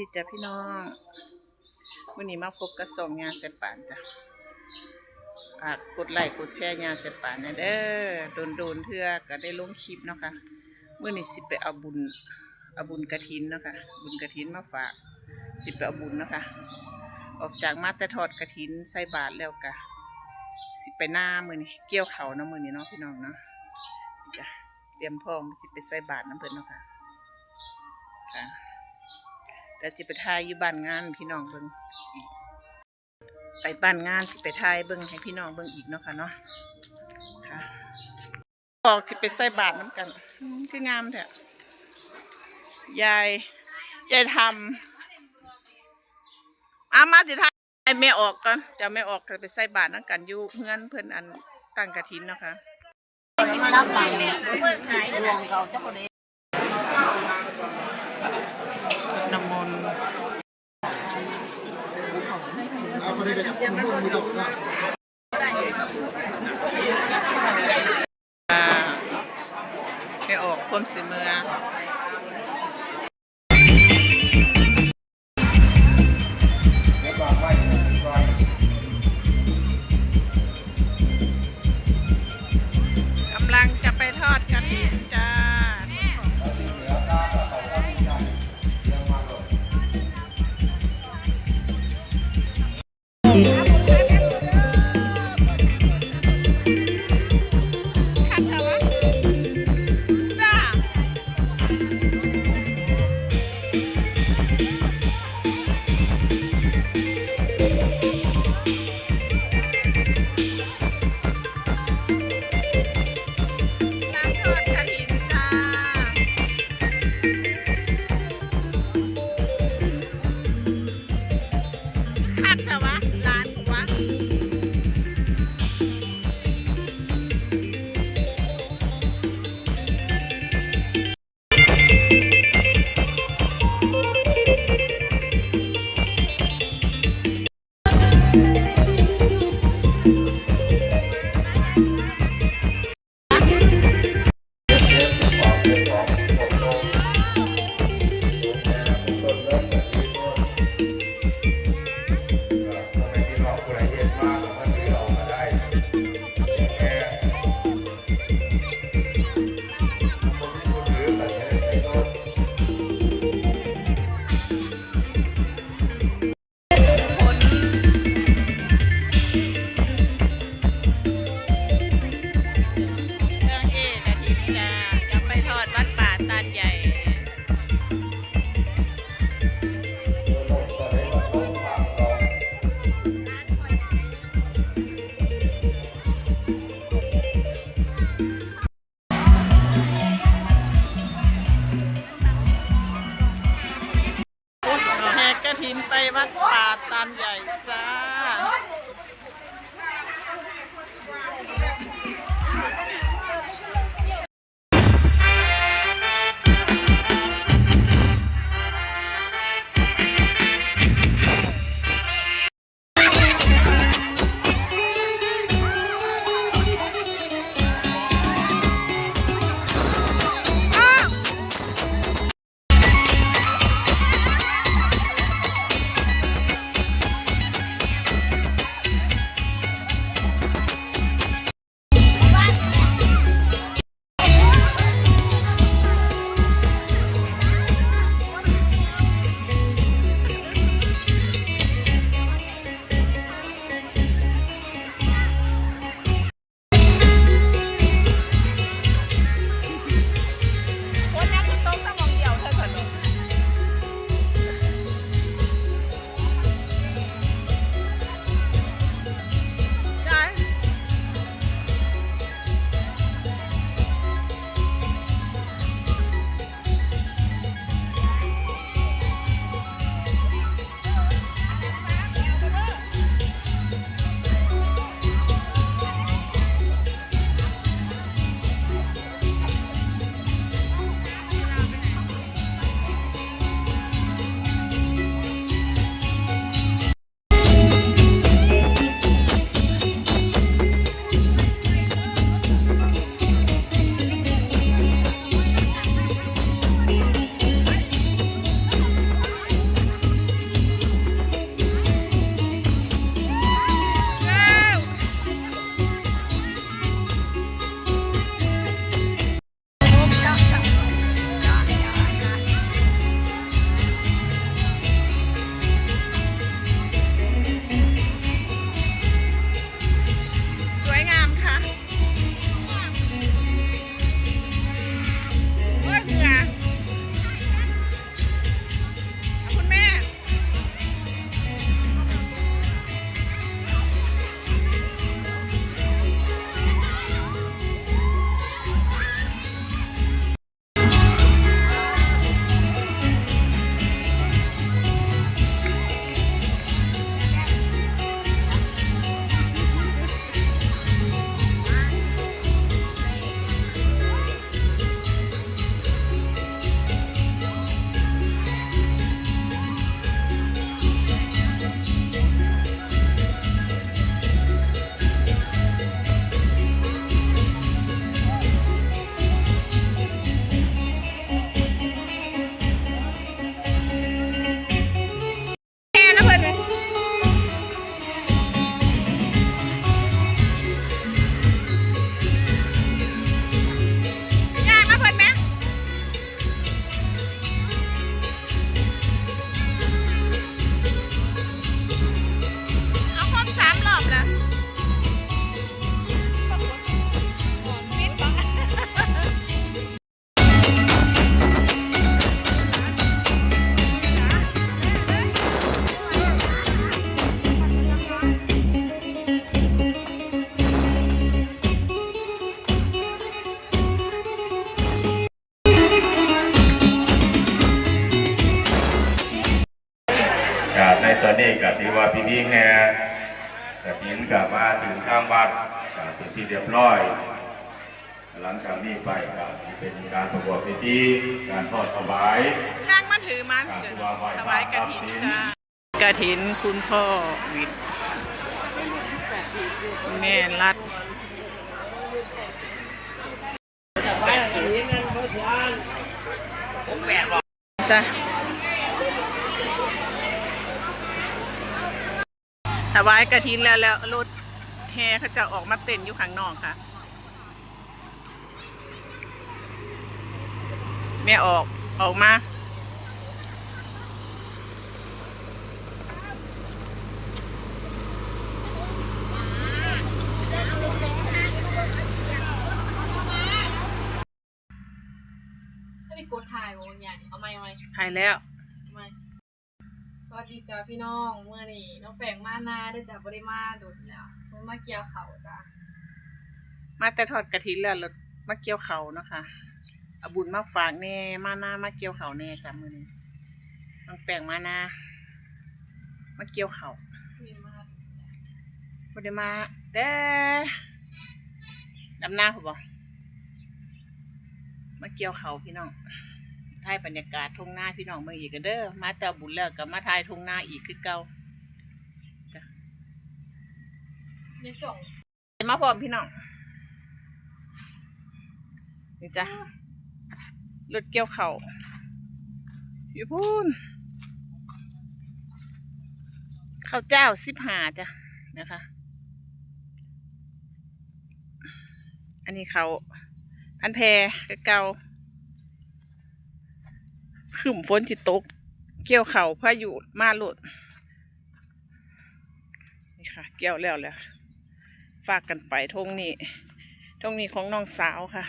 ดีจ้ะพี่น้องวันนี้มาพบกับสองยาเสพปานจ้ะฝากกดไลค์กดแชร์ยาเสพปานนะเด้อโดนโดนเทื่อก็ได้ลงคลิปเนาะค่ะมื่อนี้สิไปเอาบุญเอาบุญกระถินเนาะค่ะบุญกระถินมาฝากสิไปเอาบุญเนาะค่ะออกจากมาแต่ทอดกระถินใส่บาตรแล้วกะสิไปหน้ามือนี่เกี่ยวเขานาะมือนี้เนาะพี่น้องเนาะจ้ะเตรียมพร้อมสิไปใส่บาตรน้ำเพิ่นเนาะค่ะค่ะ แต่สิไปทายอยู่บ้านงานพี่น้องเบิ่งอีกไปบ้านงานสิไปทายเบิ่งให้พี่น้องเบิ่งอีกเนาะค่ะเนาะค่ะบอกสิไปใส่บาตรน้ำกันคืองามแท้ยายยายทำอามาสิทายให้แม่ออกก่อนจะแม่ออกก็ไปใส่บาตรน้ำกันอยู่เฮือนเพิ่อนอันตั้งกระถินเนาะค่ะ รับฟังรวงเก่าเจ้าคนนี้ น้ำมนต์อ่า ไปออกพรมสีเมือง กระถินคุณพ่อวิทย์แม่รัดจ้ะถวายกระถินแล้วแล้วรถแห่เขาจะออกมาเต้นอยู่ข้างนอกค่ะ แม่ออกออกมาถ้าได้กดถ่ายโมงใหญ่ เอาไม่เอาไม่ถ่ายแล้วเอาไม่สวัสดีจ้าพี่น้องเมื่อนี้น้องแปลงมานาได้จ้าบริมาดุดแล้วมันมาเกี่ยวเขาจ้ามาแต่ทอดกระถินแล้วรถมาเกี่ยวเขาเนาะค่ะเอาบุญมาฝากแน่มาหน้ามาเกี่ยวเขาแน่จำมือนี้ต้องแปลงมาหน้ามาเกี่ยวเขามีมาบ่ได้มาแต่ดำหน้าผมบอมาเกี่ยวเขาพี่น้อง ถ่ายบรรยากาศทุ่งนาพี่น้องเมืองอีกกันเด้อมาแต่บุญแล้วก็มาถ่ายทุ่งนาอีกคือเก่าเนี่ยจ่องมาพร้อมพี่น้องนี่จ้ะรถเกี่ยวเขาอยู่พูนข้าวเจ้าสิบหาจ้ะนะคะ อันนี้เขาพันแพคือเก่า ขึ้นฝนจิตก เกี่ยวเขาพายุมาหลุดนี่ค่ะ เกี่ยวแล้วแล้วฝากกันไปทงนี้ทงนี้ของน้องสาวค่ะ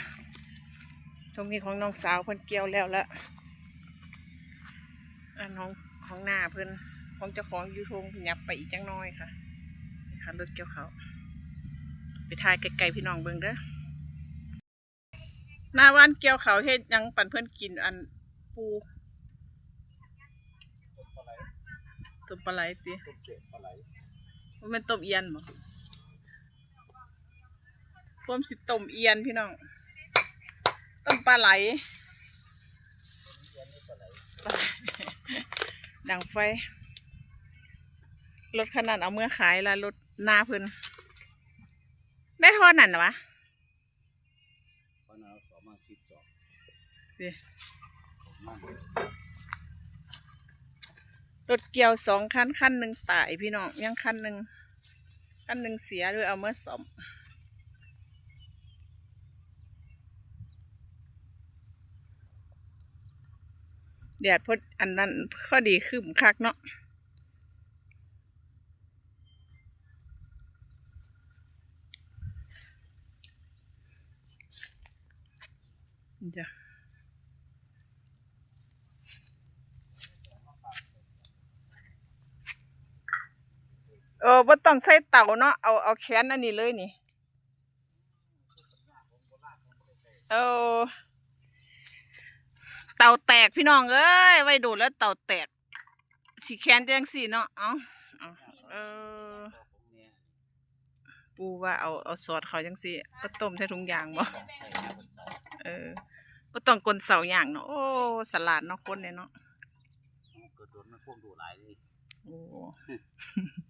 ทงนี้ของน้องสาวเพิ่นเกี่ยวแล้วล้วอันน้องของหน้าเพิ่นของเจ้าของอยูทงหยับไปอีกจังน้อยค่ะนี่ค่ะรถเกี่ยวเขาไปถ่ายไกลๆพี่น้องเบิ่งเด้อหน้าวันเกี่ยวเขาเฮ็ดยังปั่นเพิ่นกินอันปู ต้มปลาไหลติมันเป็นต้มเอียนบ่พวมสิต้มเอียนพี่น้องต้มปลาไหลดังไฟ รถขนาดเอาเมื่อขายละรถหน้าเพิ่นได้เทอนั่นนะวะดิ รถเกี่ยวสองคันคันหนึ่งตายพี่น้องยังคันหนึ่งคันหนึ่งเสียด้วยเอาเมื่อสอมแดดพดอันนั้นข้อดีคือมคักเนาะเออบ่ต้องใส่เต่าเนาะเอาเอาแขนอันนี้เลยนี่เออเต่าแตกพี่น้องเอ้ยไว้ดูแล้วเต่าแตกสีแขนจังสีเนาะเอาเอาเออปูว่าเอาเอาสอดเขาจังสีก็ต้มใส่ถุงยางบ่เออก็ต้องกลนเสาอย่างเนาะโอ้สลัดเนาะคนเนี่ยเนาะเกิดโดนมันพ่วงดูหลายเลยโอ้สมลง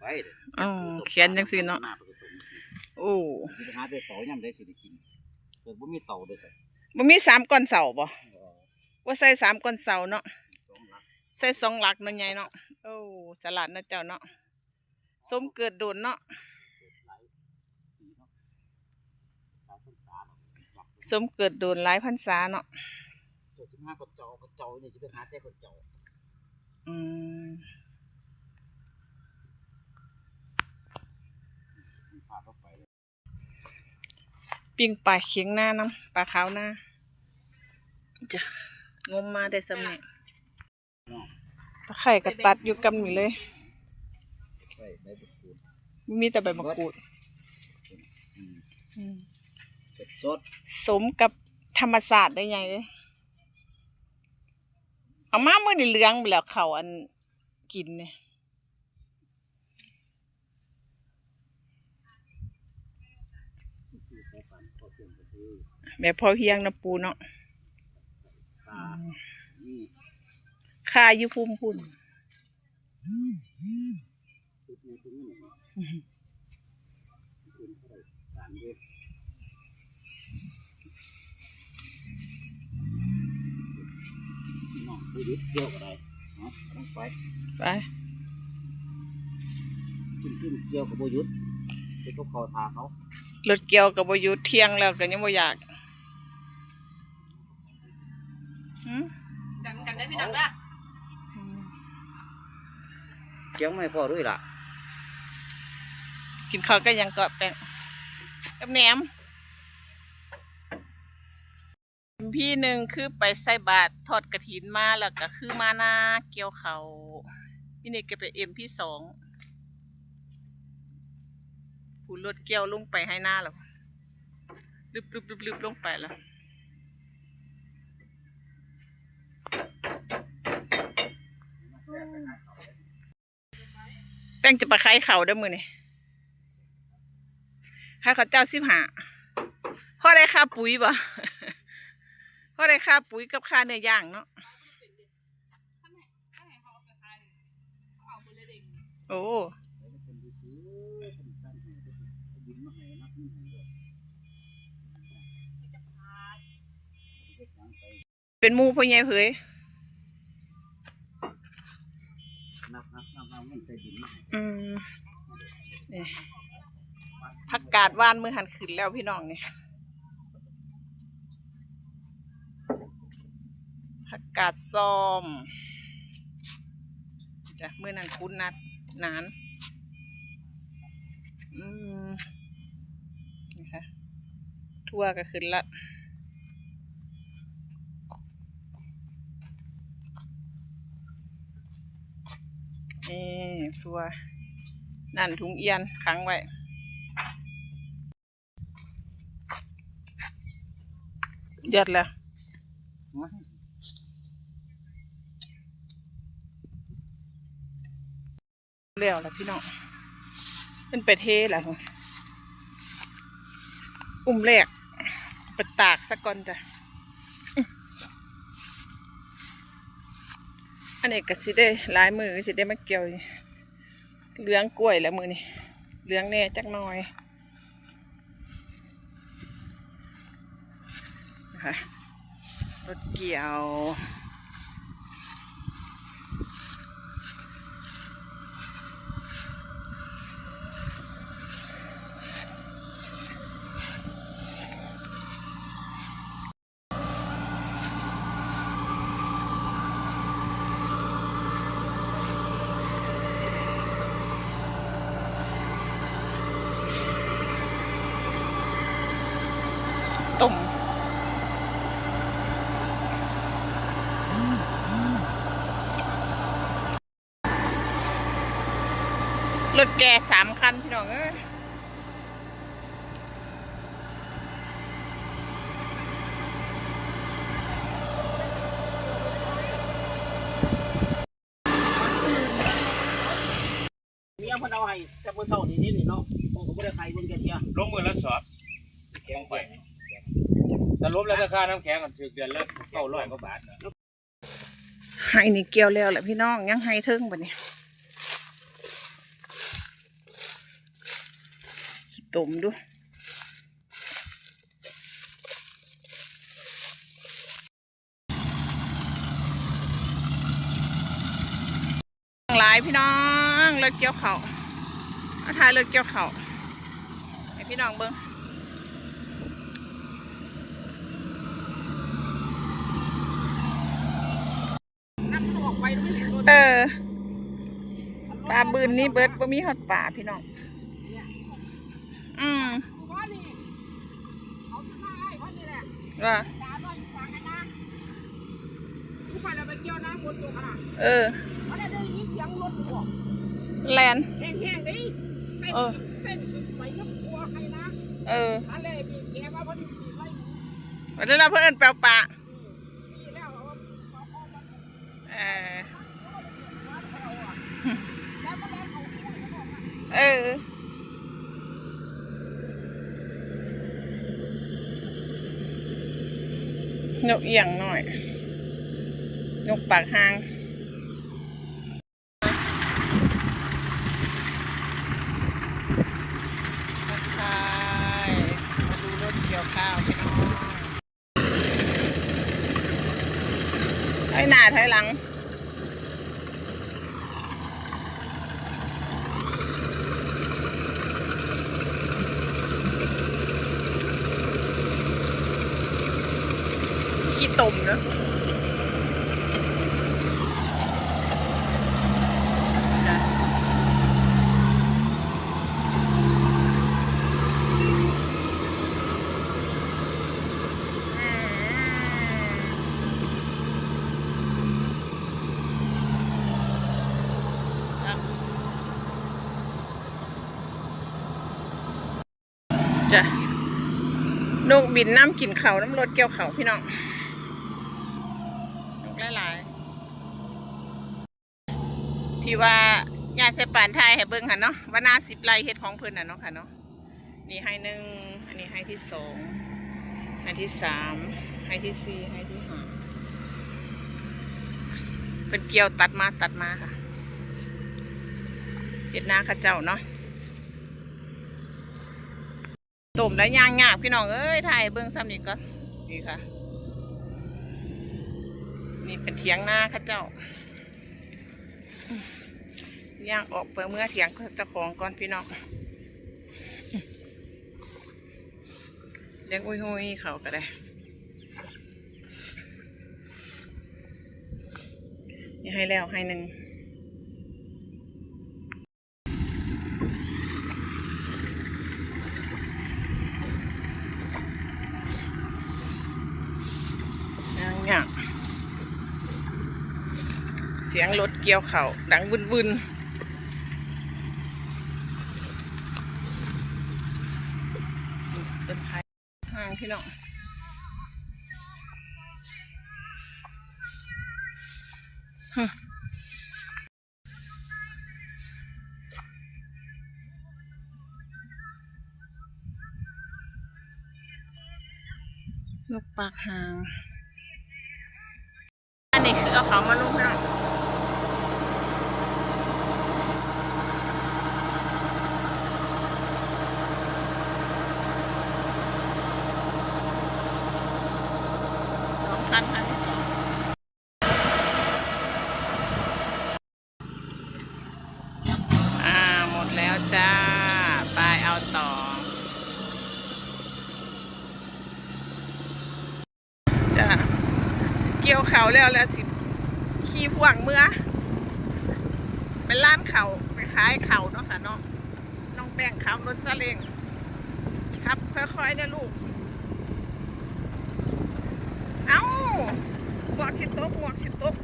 ไปเลยอือแขนจังสีเนาะหน้าไปก็สมโอ้สิไปหาแต่เสาย่ำได้สิได้กินเกิดบ่มีเต่าได้ใส่มันมีสามก้อนเสาบ่ว่าใส่สามก้อนเสาเนาะสองหลักใส่สองหลักเนาะใหญ่เนาะโอ้สลัดเนาะเจ้าเนาะสมเกิดโดนเนาะสามพันสามหลักสมเกิดโดนหลายพันษาเนาะเจ็ดสิบห้าคนเจ้าคนเจ้านี่สิไปหาใส่คนเจ้าอืม พาเข้าไปเลย ปิ้งปลาเคียงหน้าน้ำปลาขาวหน้าจะงมมาได้สำเนียตะไคร่ก็ตัดอยู่กับนี่เลยไปได้บุกคูดมีแต่ใบมะกรูดอืมเกิดสดสมกับธรรมศาสตร์ได้ไงเลยเอามาเมื่อนี่เหลืองไปแล้วเขาอันกินเนี่ย แบบพอเพียงนะปูเนาะตานี่คาอยู่พุ่มพุ่นชุดนี้ชุดนี้คุณเท่าไหร่สามเดือนน้องผู้ยึดเกี่ยวกับอะไรเนาะต้องไปไปขึ้นขึ้นเกี่ยวกับผู้ยึดไปก็คอทาเขารถเกี่ยวกับบอยู่เที่ยงแล้วก็ยังบ่อยาก สียวไม่พอด้วยล่ะ กินข้าวก็ยังก็แป้งกับแหนมพี่หนึ่งคือไปใส่บาตรทอดกระถินมาแล้วก็คือมานาเกี่ยวเขาพี่นี่ก็ไปเอ็มพี่สองผู้รถเกี่ยวลงไปให้หน้าแล้วลึบลึบลึบลึบลงไปแล้ว งจะไปขายเขาได้อมือนี่ขายเขาเจ้าสิบหาพ่อได้ค่าปุ๋ยบ่พ่อได้ค่าปุ๋ยกับค่าเนื้อย่างเนาะท่านไหนท่านไหนเขาเอากระทายเขาเอาไปเลยเด็กโอ้คนดูซื้อคนสั้นให้บินมาะพาเด็กช้างไปเป็นมูพ่อใหญ่เผย นับ นใส่บินมาอืมนี่ผักกาดว่านมือหันขึ้นแล้วพี่น้องเนี่ยผักกาดซ้อมจ้ะมือนันคุ้นนัดนานอืมนี่ค่ะทั่วก็ขึ้นละ นี่ตัวนั่นถุงเอียนขังไว้เดือดแล้วเลี้ยวแล้วพี่น้องเป็นไปเทแล้วอุ้มแรกไปตากสักก่อนจ้ะ อันนี้ก็สิได้หลายมือสิได้มาเกี่ยวเหลืองกล้วยแล้วมือนี่เหลืองแน่จักหน่อยนะคะรถเกี่ยว ต้มรถแกสามคันพี่น้องเอ้ย เมียเพิ่นเอาให้แต่เพิ่นเศร้านี่นี่นี่เนาะผมก็บ่ได้ใครเบิ่งแกเทีย ลงมือแล้วสอดลงไปสรุป แล้วราคาน้ำแข็งกันถึงเดือนละเก้าร้อยกว่าบาทนะไห้นี่เกี่ยวแล้วแหละพี่น้องยังไห้เทิงปะเนี่ยสิตมดูหลายพี่น้องรถเกี่ยวเขาเอาถ่ายรถเกี่ยวเขาให้พี่น้องเบิ้งเออปลา บืนนี่เบิดบ่มีฮอดป่าพี่น้องอืมว่าเออแลนแห้งๆดิเป็นเป็นไปยกตัวใครนะเอออะไรบีแกว่าพอดีบีบไล่วันนี้เราเพิ่อนแปลวปลา สี่แล้วเอาเอาเอามา เแล้วก็แล้วเอาคู่เขาบอกว่า เออ นกเอียงหน่อยนกปากหางใช่มาดูรถเกี่ยวข้าวพี่น้องไอ้หน้าไทยหลัง ตมนะจ้ะนกบินน้ำกินเขาน้ำรถเกี่ยวเขาพี่น้อง หลายๆ ที่ว่าญาติเสปานไทยให้เบิ่งค่ะเนาะว่านาสิบไร่เฮ็ดของเพิ่นน่ะเนาะค่ะเนาะนี่ให้หนึ่งอันนี้ให้ที่สองให้ที่สามให้ที่สี่ให้ที่ห้าเป็นเกี่ยวตัดมาตัดมาค่ะเฮ็ดนาข้าเจ้าเนาะต้มได้ย่างยากพี่น้องเอ้ยถ่ายเบิ้งซ้ำนี่ก็นี่ค่ะ นี่เป็นเถียงหน้าข้าเจ้าย่างออกไปเมื่อเถียงเจ้าของก่อนพี่น้องเลี้ยงอุ้ยหุยเขาก็ได้นี่ให้แล้วให้หนึ่งเนี่ยเสียงรถเกี่ยวเข่าดังวุ่นๆเป็นพายห่างพี่น้องฮึนกปากหาง อันนี้คือเอาเขามาลงพี่น้องสองพันพันที่สองอ่า หมดแล้วจ้า ไปเอาต่อ จ้า เกี่ยวเขาแล้วแล้วสิขี่พ่วงเมื่อ เป็นร้านเขาไปขายเขาเนาะค่ะเนาะน้องแป้งขับรถซาเล้ง ครับ ค่อยๆนะลูก เอ้าหมวกชิดโต๊ะหมวกชิดโต๊ะ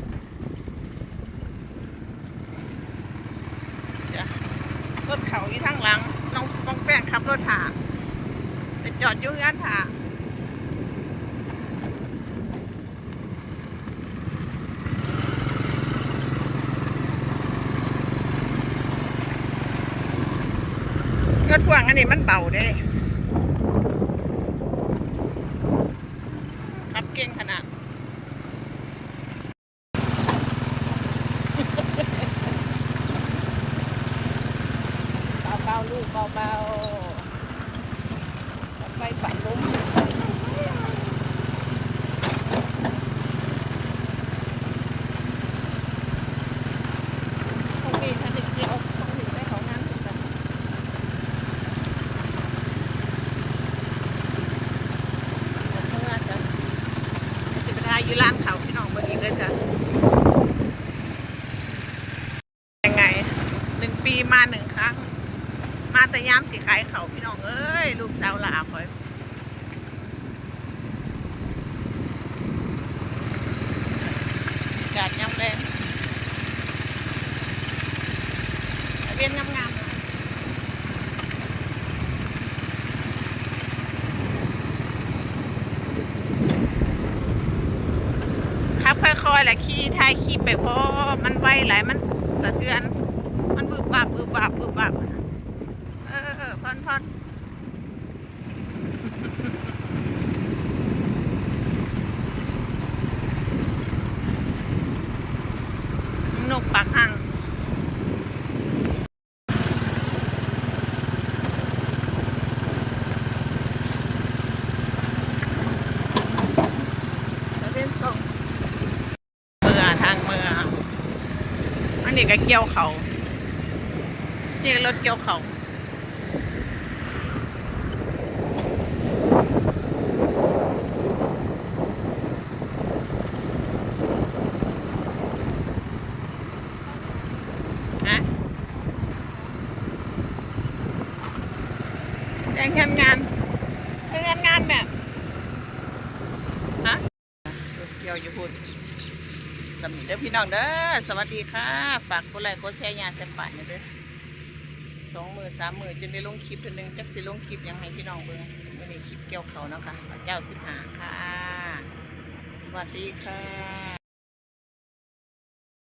จ้ะรถเขาอยู่ทางหลังน้องน้องแป้งขับรถผ่าจะจอดอยู่งานผ่ารถพ่วงอันนี้มันเบาเด้ขับ เก่งขนาดเบาๆลูกเบาๆไปฝันล้มโอเคถ้าเด็กเดียวต้องถึงใช้ของนั้นจ้ะ เมื่อจ้ะจะไปทายอยู่ร้านเขาพี่น้องเมื่อกี้เลยจ้ะยังไงหนึ่งปีมาหนึ่งครั้ง มาแต่ย้ำสิขายเขาพี่น้องเอ้ย ลูกสาวลาคอยจัดย้ำแรงเวียนงามๆ ครับค่ อยแหละขี้ทายขี้ไปเพราะมันไวหลยมันสะเทือน มันบึบบับบึบบับบึบบับเออเออพอนพอนกปากหังแล้วเป็นสองเมือทางเมืออันนี้ก็ เกี่ยวเขานี่รถเกี่ยวเขาฮะงงานงานแจ้งานงานแบบฮะเกี่ยวอยู่พุ่นสำนีเด้อพี่น้องเด้อ สวัสดีค่ะ ฝากกดไลค์กดแชร์ยาเสพติดนเด้อสองมือสามมือจนได้ลงคลิปเทีนึงจักสิลงคลิปยังให้พี่น้องเบิ่งวันนี้คลิปเกี่ยวเขาเนาะค่ะพระเจ้าสิบหาค่ะ สวัสดีค่ะ